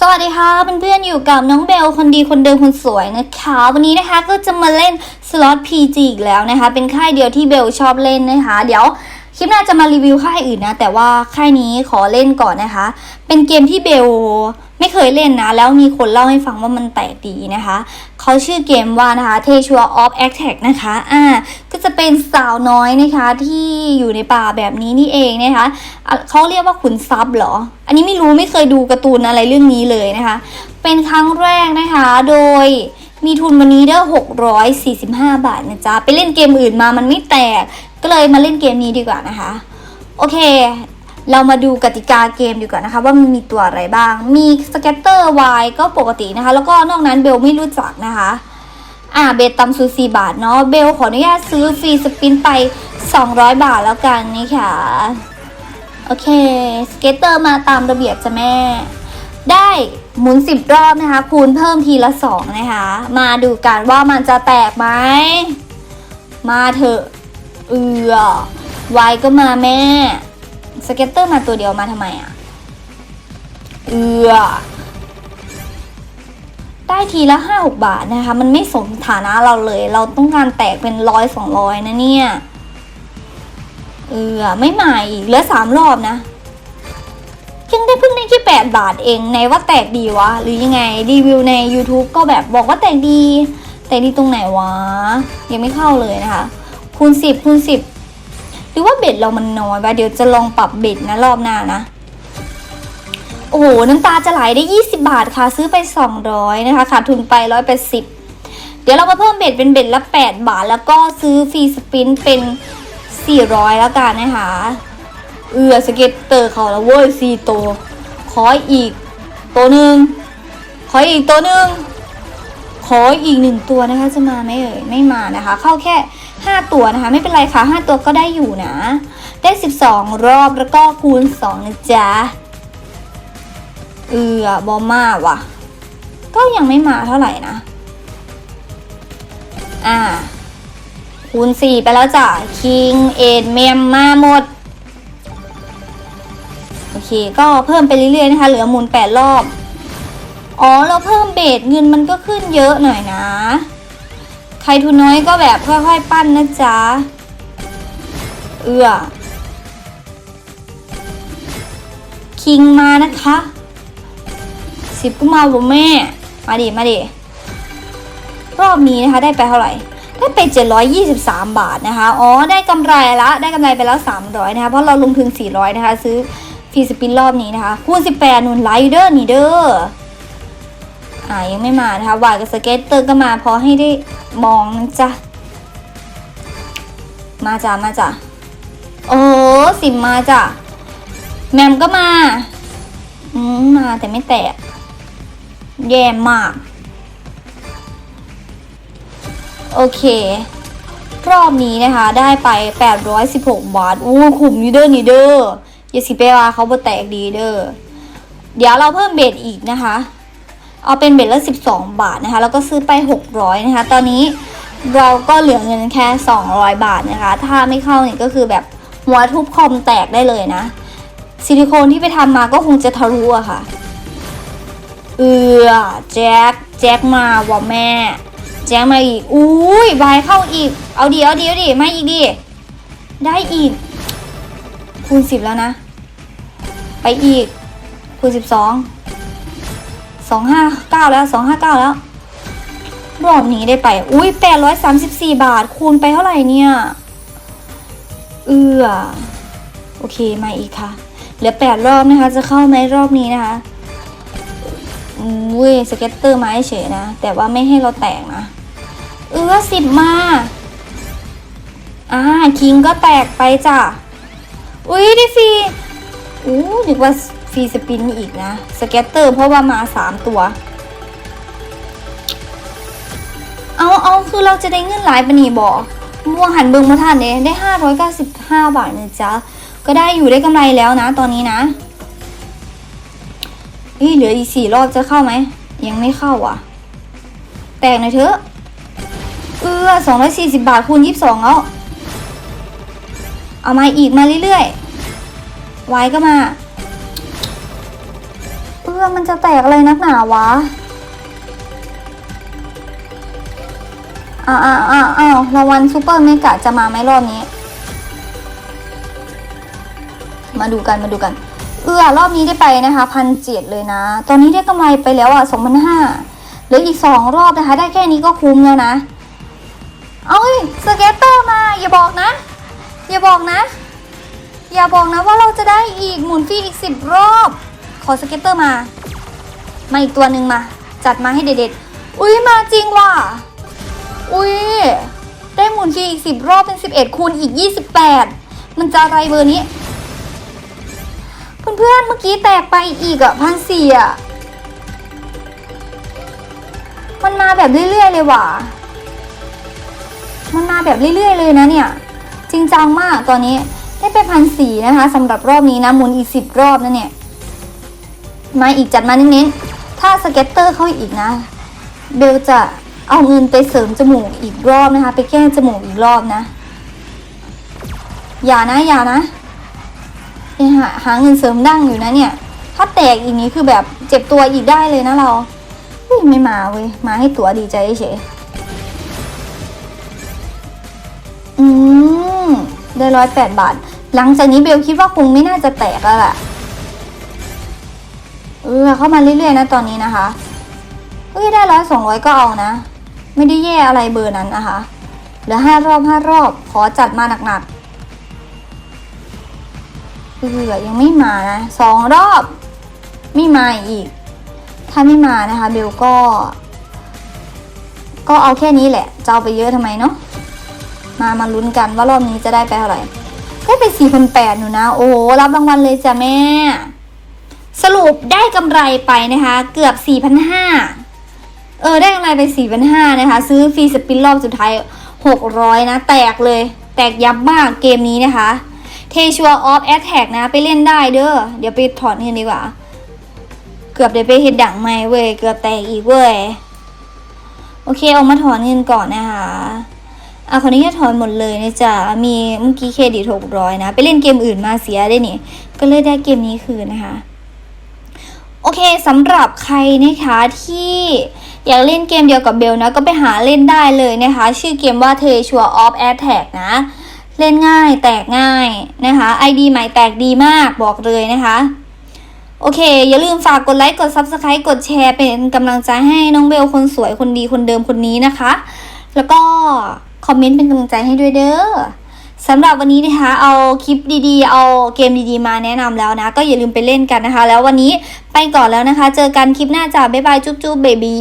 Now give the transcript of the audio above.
สวัสดีค่ะเพื่อนๆอยู่กับน้องเบลคนดีคนเดิมคนสวยนะคะวันนี้นะคะก็จะมาเล่นสล็อต PG อีกแล้วนะคะ เป็นค่ายเดียวที่เบลชอบเล่นนะคะ เดี๋ยวคลิปหน้าจะมารีวิวค่ายอื่นนะ แต่ว่าค่ายนี้ขอเล่นก่อนนะคะ เป็นเกมที่เบล ไม่เคยเล่นนะ แล้วมีคนเล่าให้ฟังว่ามันแตกดีนะคะ เขาชื่อเกมว่านะคะ t e s u r of Attack นะคะอ่าก็จะเป็นสาวน้อยนะคะที่อยู่ในป่าแบบนี้นี่เองนะคะะเขาเรียกว่าขุนทรัพย์เหรอ อันนี้ไม่รู้ไม่เคยดูการ์ตูนอะไรเรื่องนี้เลยนะคะ เป็นครั้งแรกนะคะ โดยมีทุนวันนี้เด้อ645 บาทนะจ๊ะ ไปเล่นเกมอื่นมามันไม่แตก ก็เลยมาเล่นเกมนี้ดีกว่านะคะ โอเค เรามาดูกติกาเกมดีกว่านะคะ ว่ามันมีตัวอะไรบ้าง มีสเก็ตเตอร์วายก็ปกตินะคะ แล้วก็นอกนั้นเบลไม่รู้จักนะคะ อ่าเบลตำซูซีบาทเนาะเบลขออนุญาตซื้อฟรีสปินไป 200 บาทแล้วกันนี่ค่ะ โอเค สเก็ตเตอร์มาตามระเบียบจ้ะแม่ ได้หมุน 10 รอบนะคะ คูณเพิ่มทีละ 2 นะคะ มาดูกันว่ามันจะแตกไหม มาเถอะ เอือไวก็มาแม่ สเก็ตเตอร์มาตัวเดียวมาทำไมอะ เอือได้ทีละห้าหกบาทนะคะ มันไม่สมฐานะเราเลย เราต้องการแตกเป็นร้อยสองร้อยนะเนี่ย เออไม่มาอีกเหลือสามรอบนะยังได้เพิ่งได้แค่แปดบาทเองในว่าแตกดีวะ หรือยังไงรีวิวใน YouTube ก็แบบบอกว่าแตกดี แตกดีตรงไหนวะ ยังไม่เข้าเลยนะคะ คูณสิบคูณสิบ หรือว่าเบ็ดเรามันน้อยวะเดี๋ยวจะลองปรับเบ็ดนะรอบหน้านะ โอ้โห น้ำตาจะไหลได้ 20 บาทค่ะ ซื้อไป 200 นะคะขาดทุนไป 180 เดี๋ยวเรามาเพิ่มเบ็ดเป็นเบ็ดละ 8 บาท แล้วก็ซื้อฟรีสปินเป็น 400 แล้วกันนะคะเอือสเก็ตเตอร์เขาแล้วเว้ยสี่ตัว ขออีกตัวหนึ่งขออีกตัวหนึ่ง ขออีกหนึ่งตัวนะคะ จะมาไหมเอ่ยไม่มานะคะ เข้าแค่ 5 ตัวนะคะ ไม่เป็นไรค่ะ 5 ตัวก็ได้อยู่นะ ได้ 12 รอบแล้วก็คูณ2นะจ๊ะเออบอมมาว่ะ ก็ยังไม่มาเท่าไหร่นะ อ่า คูณสี่ไปแล้วจ้ะคิงเอ็ดเมมมาหมดโอเค ก็เพิ่มไปเรื่อยๆนะคะ เหลือหมุนแปดรอบ อ๋อเราเพิ่มเบสเงินมันก็ขึ้นเยอะหน่อยนะ ใครทุนน้อยก็แบบค่อยๆปั้นนะจ๊ะ เอือคิงมานะคะสิบก็มาบ่แม่ มาดิมาดิรอบนี้นะคะได้ไปเท่าไหร่ได้ไป 723 บาทนะคะ อ๋อ ได้กำไรละ ได้กำไรไปแล้ว 300 นะคะ เพราะเราลงทุน 400 นะคะ ซื้อฟีสปินรอบนี้นะคะ คูณ 18นุ่นไลเดอร์นีเด้อ อ่ายังไม่มานะคะวายกับสเก็ตเตอร์ก็มาพอให้ได้มองนะจ๊ะ มาจ้ะมาจ้ะโอ้สิมมาจ้ะแมมก็มาอืมมาแต่ไม่แตะแย่มาก โอเค รอบนี้นะคะ ได้ไป 816 บาทอู้ขุมยูเดอร์นีเด้ออย่าสิไปว่าเขาบ่แตกดีเด้อเดี๋ยวเราเพิ่มเบ็ดอีกนะคะ เอาเป็นเบ็ดละ 12 บาทนะคะ แล้วก็ซื้อไป 600 นะคะ ตอนนี้เราก็เหลือเงินแค่ 200 บาทนะคะ ถ้าไม่เข้าเนี่ยก็คือแบบหัวทุบคอมแตกได้เลยนะ ซิลิโคนที่ไปทำมาก็คงจะทะลุอะค่ะ เอือแจ็คแจ็คมาว่ะแม่ แจ็คมาอีก อุ้ยบายเข้าอีก เอาดีเอาดีเอาดีมาอีกดิได้อีก คูณสิบแล้วนะ ไปอีก คูณสิบสอง สองห้าเก้าแล้วสองห้าเก้าแล้ว รอบนี้ได้ไป อุ้ยแปดร้อยสามสิบสี่บาท คูณไปเท่าไหร่เนี่ย เอือโอเค มาอีกค่ะ เหลือแปดรอบนะคะ จะเข้าไหมรอบนี้นะคะอุ้ยสเก็ตเตอร์มาเฉยนะ แต่ว่าไม่ให้เราแตกนะ เออสิบมาอ่าคิงก็แตกไปจ้ะ อุ้ยได้ฟรีอู้นึกว่า ฟรีสปินอีกนะสเก็ตเตอร์เพราะว่ามาสามตัว เอาเอาคือเราจะได้เงินหลายปนี่บอกมัวหันเบิงมาทันเนี่ยได้ห้าร้อยเก้าสิบห้าบาทนะจ๊ะ ก็ได้อยู่ได้กำไรแล้วนะตอนนี้นะเฮ้ยเหลืออีกสี่รอบจะเข้าไหม ยังไม่เข้าอะ แตกหน่อยเถอะ เออสองร้อยสี่สิบาทคูณยี่สิบสองแล้วเอามาอีกมาเรื่อยๆไว้ก็มา เออมันจะแตกอะไรนักหนาวะอ้าวอ้าวอ้าวอ้าวรางวัลซูเปอร์เมกะจะมาไหมรอบนี้ มาดูกันมาดูกัน เออรอบนี้ได้ไปนะคะพันเจ็ดเลยนะ ตอนนี้ได้กำไรไปแล้วอะสองพันห้าเหลืออีกสองรอบนะคะ ได้แค่นี้ก็คุ้มแล้วนะ เอ้ยสเก็ตเตอร์มาอย่าบอกนะ อย่าบอกนะ อย่าบอกนะว่าเราจะได้อีกหมุนฟรีอีกสิบรอบ ขอสเก็ตเตอร์มา มาอีกตัวหนึ่งมา จัดมาให้เด็ดๆ อุ้ยมาจริงว่ะ อุ้ยได้หมุนฟรีอีกสิบรอบเป็นสิบเอ็ดคูณอีกยี่สิบแปดมันจะอะไรเบอร์นี้ เพื่อนๆเมื่อกี้แตกไปอีกอะพันสี่อะ มันมาแบบเรื่อยๆเลยว่ะ มันมาแบบเรื่อยๆเลยนะเนี่ย จริงจังมากตอนนี้ได้ไปพันสี่นะคะสำหรับรอบนี้นะหมุนอีกสิบรอบนะเนี่ย มาอีกจัดมาเน้นๆ ถ้าสเก็ตเตอร์เข้าอีกนะ เบลจะเอาเงินไปเสริมจมูกอีกรอบนะคะ ไปแก้จมูกอีกรอบนะ อย่านะอย่านะไปหาหาเงินเสริมดั้งอยู่นะเนี่ย ถ้าแตกอีกนี้คือแบบเจ็บตัวอีกได้เลยนะเราอุ้ยไม่มาเว้ย มาให้ตัวดีใจเฉยอืมได้ร้อยแปดบาท หลังจากนี้เบลคิดว่าคงไม่น่าจะแตกแล้วล่ะ เออเข้ามาเรื่อยๆนะตอนนี้นะคะเฮ้ยได้ร้อยสองร้อยก็เอานะ ไม่ได้แย่อะไรเบอร์นั้นนะคะเหลือห้ารอบห้ารอบขอจัดมาหนักๆเออยังไม่มานะสองรอบ ไม่มาอีก ถ้าไม่มานะคะเบลก็ ก็เอาแค่นี้แหละจะเอาไปเยอะทำไมเนาะมามาลุ้นกันว่ารอบนี้จะได้ไปเท่าไหร่ได้ไปสี่พันแปดหนูนะ โอ้รับรางวัลเลยจ้ะแม่ สรุปได้กำไรไปนะคะเกือบสี่พันห้าเออได้กำไรไปสี่พันห้านะคะ ซื้อฟรีสปินรอบสุดท้ายหกร้อยนะ แตกเลย แตกยับมากเกมนี้นะคะเทชัวออฟแอทแท็กนะ ไปเล่นได้เด้อเดี๋ยวไปถอนเงินดีกว่า เกือบเดี๋ยวไปเห็ดดังไม่เว้ยเกือบแตกอีกเว้ยโอเคออกมาถอนเงินก่อนนะคะอะคนนี้จะถอนหมดเลยนะจ๊ะมีเมื่อกี้เครดิตหกร้อยนะ ไปเล่นเกมอื่นมาเสียได้นี่ก็เลยได้เกมนี้คืนนะคะ โอเคสำหรับใครนะคะที่อยากเล่นเกมเดียวกับเบลนะ ก็ไปหาเล่นได้เลยนะคะ ชื่อเกมว่า t e s u r of Attack นะ เล่นง่ายแตกง่ายนะคะ ID ใหม่แตกดีมากบอกเลยนะคะ โอเค อย่าลืมฝากกดไลค์ กด Subscribe กดแชร์เป็นกำลังใจให้น้องเบลคนสวยคนดีคนเดิมคนนี้นะคะ แล้วก็คอมเมนต์เป็นกำลังใจให้ด้วยเด้อ สำหรับวันนี้นะคะ เอาคลิปดีๆ เอาเกมดีๆ มาแนะนำแล้วนะ ก็อย่าลืมไปเล่นกันนะคะ แล้ววันนี้ไปก่อนแล้วนะคะ เจอกันคลิปหน้าจ้าบ๊ายบายจุ๊บๆเบบี